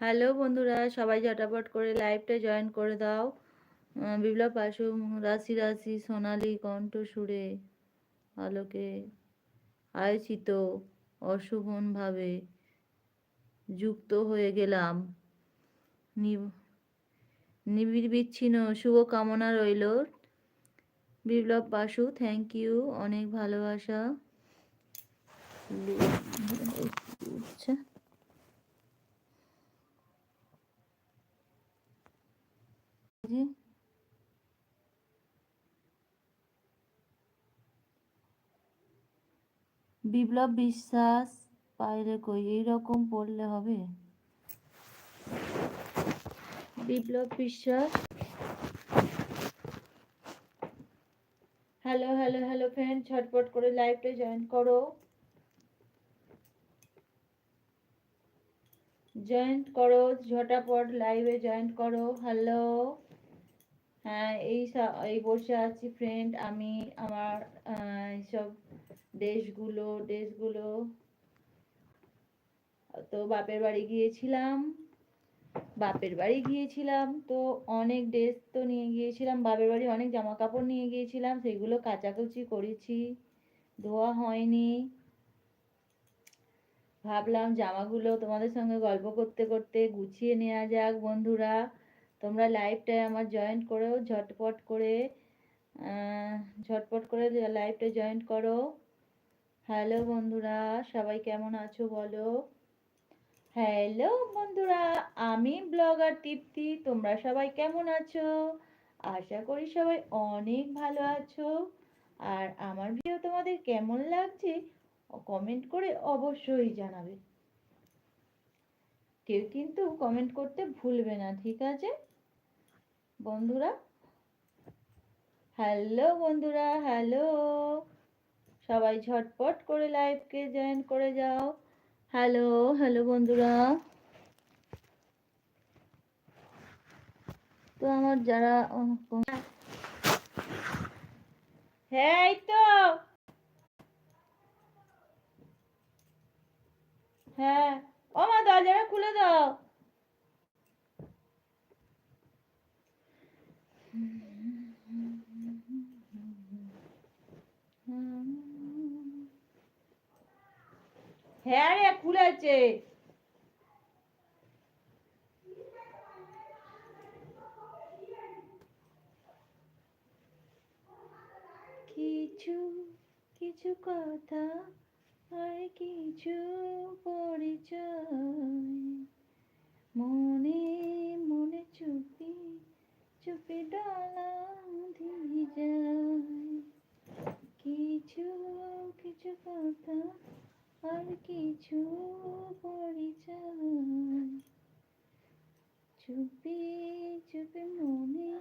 Hello বন্ধুরা, সবাই ঝটাপট করে লাইভটা জয়েন করে দাও। বিপ্লব পাশু রাশি রাশি, সোনালি কণ্ঠ সুরে আলোকে আয়োজিত অশুভনভাবে যুক্ত হয়ে গেলাম। নিবিড় বিচ্ছিন্ন শুভ কামনা রইল। বিপ্লব বাসু থ্যাংক ইউ অনেক ভালোবাসা। বিপ্লব বিশ্বাস পাইলে কই? এইরকম পড়লে হবে। বিপ্লব বিশ্বাস। হ্যালো হ্যালো হ্যালো ফ্রেন্ড ঝটপট করে লাইভটা জয়েন করো। জয়েন করো, ঝটাপট লাইভে জয়েন করো। হ্যালো হ্যাঁ এই এই বসে আছি ফ্রেন্ড আমি, আমার এইসব দেশগুলো দেশগুলো। তো বাপের বাড়ি গিয়েছিলাম, বাপের বাড়ি গিয়েছিলাম, তো অনেক ড্রেস তো নিয়ে গিয়েছিলাম, বাপের বাড়ি অনেক জামা কাপড় নিয়ে গিয়েছিলাম, সেগুলো কাচাকুচি করেছি, ধোয়া হয়নি। ভাবলাম জামাগুলো তোমাদের সঙ্গে গল্প করতে করতে গুছিয়ে নেওয়া যাক, বন্ধুরা। তোমরা লাইভটায় আমার জয়েন করো, ঝটপট করে ঝটপট করে লাইভটা জয়েন করো। হ্যালো বন্ধুরা, সবাই কেমন আছো বলো? হ্যালো বন্ধুরা, আমি ব্লগার তৃপ্তি, তোমরা সবাই কেমন আছো? আশা করি সবাই অনেক ভালো আছো। আর আমার ভিডিও তোমাদের কেমন লাগছে কমেন্ট করে অবশ্যই জানাবে। কেউ কিন্তু কমেন্ট করতে ভুলবে না, ঠিক আছে? বন্ধুরা? হ্যালো বন্ধুরা হ্যালো সবাই ঝটপট করে লাইভকে জয়েন করে যাও। হ্যালো হ্যালো বন্ধুরা। তো আমার যারা হ্যাঁ তো। হ্যাঁ। ও মা, দরজাটা খুলে দাও হ্যাঁ রে খুলেছে। কিছু কিছু কথা আর কিছু পরিচয়। মনে মনে চুপি চুপি ডালা দিয়ে যায় কিছু কিছু কথা আর কিছু পরিচয় চুপি চুপি মনে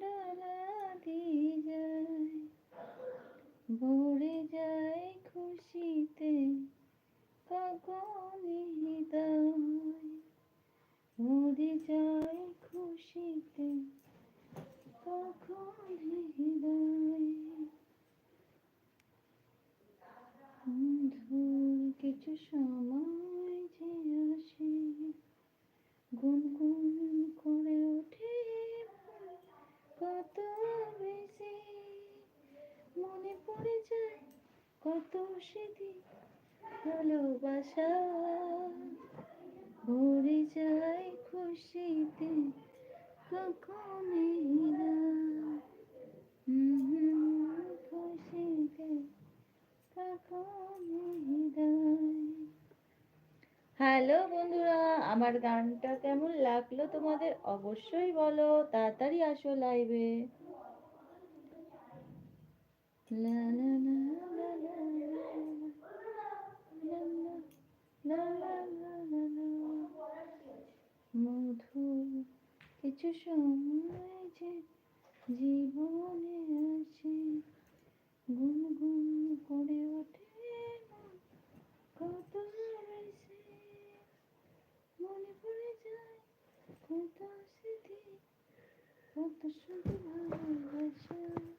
ডালা দিয়ে যায় ভরে যায় খুশিতে কখন হৃদয়। ভরে যায় খুশিতে কখন হৃদয়। মধুর কিছু সময় যে আসে, গুনগুন করে ওঠে। কত বেশি মনে পড়ে যায়, কত স্মৃতি ভালোবাসা। ভরে যায় খুশিতে কখন হৃদয় হুম, খুশিতে হ্যালো বন্ধুরা আমার গানটা কেমন লাগল তোমাদের অবশ্যই বলো তাড়াতাড়ি আসো লাইভে লা। মধুর কিছু সময় 回到心底，我的兄弟，我还是。